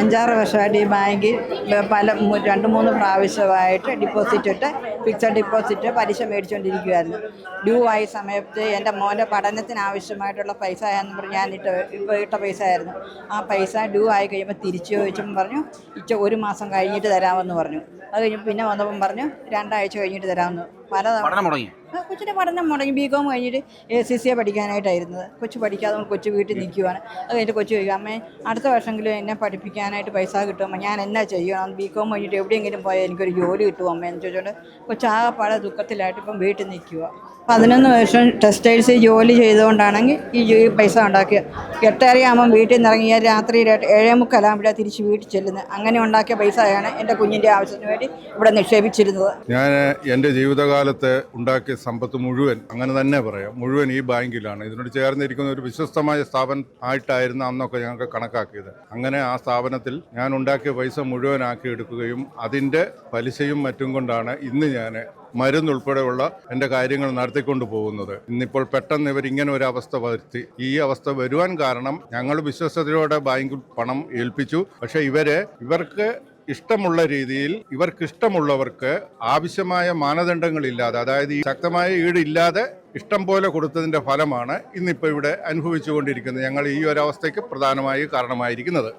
അഞ്ചാറ് വർഷമായിട്ട് ഈ ബാങ്കിൽ പല രണ്ട് മൂന്ന് പ്രാവശ്യമായിട്ട് ഡിപ്പോസിറ്റ് ഇട്ട് ഫിക്സഡ് ഡിപ്പോസിറ്റ് പലിശ മേടിച്ചുകൊണ്ടിരിക്കുമായിരുന്നു ഡ്യൂ ആയ സമയത്ത് എന്റെ മോന്റെ പഠനത്തിന് ആവശ്യമായിട്ടുള്ള പൈസ എന്ന് പറഞ്ഞ് ഞാൻ ഇപ്പോൾ ഇട്ട പൈസ ആയിരുന്നു. ആ പൈസ ഡ്യൂ ആയി കഴിയുമ്പോൾ തിരിച്ചു ചോദിച്ചപ്പം പറഞ്ഞു ഇച്ച ഒരു മാസം കഴിഞ്ഞിട്ട് തരാമെന്ന് പറഞ്ഞു. അത് കഴിഞ്ഞ് പിന്നെ വന്നപ്പം പറഞ്ഞു രണ്ടാഴ്ച കഴിഞ്ഞിട്ട് തരാമെന്ന്. പല തവണ കൊച്ചിന്റെ പഠനം മുടങ്ങി ബി കോം കഴിഞ്ഞിട്ട് എ സി സിയെ പഠിക്കാനായിട്ടായിരുന്നത്. കൊച്ചു പഠിക്കാതെ കൊച്ചു വീട്ടിൽ നിൽക്കുവാണ്. അത് കഴിഞ്ഞിട്ട് കൊച്ചു ചോദിക്കും അമ്മേ അടുത്ത വർഷമെങ്കിലും എന്നെ പഠിപ്പിക്കാനായിട്ട് പൈസ കിട്ടുമോ ഞാൻ എന്നാ ചെയ്യണം ബി കോം കഴിഞ്ഞിട്ട് എവിടെയെങ്കിലും പോയാൽ എനിക്കൊരു ജോലി കിട്ടുമോ അമ്മ? എന്ന് ചോദിച്ചുകൊണ്ട് കൊച്ചാകപ്പാടെ ദുഃഖത്തിലായിട്ട് ഇപ്പം വീട്ടിൽ നിൽക്കുക പതിനൊന്ന് വർഷം ടെക്സ്റ്റൈൽസിൽ ജോലി ചെയ്തുകൊണ്ടാണെങ്കിൽ ഈ പൈസ ഉണ്ടാക്കിയത് എട്ടരയാകുമ്പം വീട്ടിൽ നിന്ന് ഇറങ്ങിയാൽ രാത്രി ഏഴേ മുക്കാലാകുമ്പോഴാണ് തിരിച്ച് വീട്ടിൽ ചെല്ലുന്നത്. അങ്ങനെ ഉണ്ടാക്കിയ പൈസയാണ് എന്റെ കുഞ്ഞിന്റെ ആവശ്യത്തിന് വേണ്ടി ഇവിടെ നിക്ഷേപിച്ചിരുന്നത്. ഞാൻ എന്റെ ജീവിതകാലത്ത് ഉണ്ടാക്കിയ സമ്പത്ത് മുഴുവൻ അങ്ങനെ തന്നെ പറയാം. മുഴുവൻ ഈ ബാങ്കിലാണ്. ഇതിനോട് ചേർന്നിരിക്കുന്ന ഒരു വിശ്വസ്തമായ സ്ഥാപനം ആയിട്ടായിരുന്നു അന്നൊക്കെ ഞങ്ങൾക്ക് കണക്കാക്കിയത്. അങ്ങനെ ആ സ്ഥാപനത്തിൽ ഞാൻ ഉണ്ടാക്കിയ പൈസ മുഴുവനാക്കി എടുക്കുകയും അതിന്റെ പലിശയും മറ്റും കൊണ്ടാണ് ഇന്ന് ഞാൻ മരുന്നുൾപ്പെടെയുള്ള എന്റെ കാര്യങ്ങൾ നടത്തിക്കൊണ്ട് പോകുന്നത്. ഇന്നിപ്പോൾ പെട്ടെന്ന് ഇവർ ഇങ്ങനെ ഒരു അവസ്ഥ വരുത്തി. ഈ അവസ്ഥ വരുവാൻ കാരണം ഞങ്ങൾ വിശ്വസ്തയോടെ ബാങ്കിൽ പണം ഏൽപ്പിച്ചു. പക്ഷേ ഇവരെ ഇവർക്ക് ഇഷ്ടമുള്ള രീതിയിൽ ഇവർക്ക് ഇഷ്ടമുള്ളവർക്ക് ആവശ്യമായ മാനദണ്ഡങ്ങളില്ലാതെ അതായത് ഈ ശക്തമായ ഈടില്ലാതെ ഇഷ്ടം പോലെ കൊടുത്തതിന്റെ ഫലമാണ് ഇന്നിപ്പോൾ ഇവിടെ അനുഭവിച്ചുകൊണ്ടിരിക്കുന്നത്. ഞങ്ങൾ ഈ ഒരു അവസ്ഥയ്ക്ക് പ്രധാനമായി കാരണമായിരിക്കുന്നത്.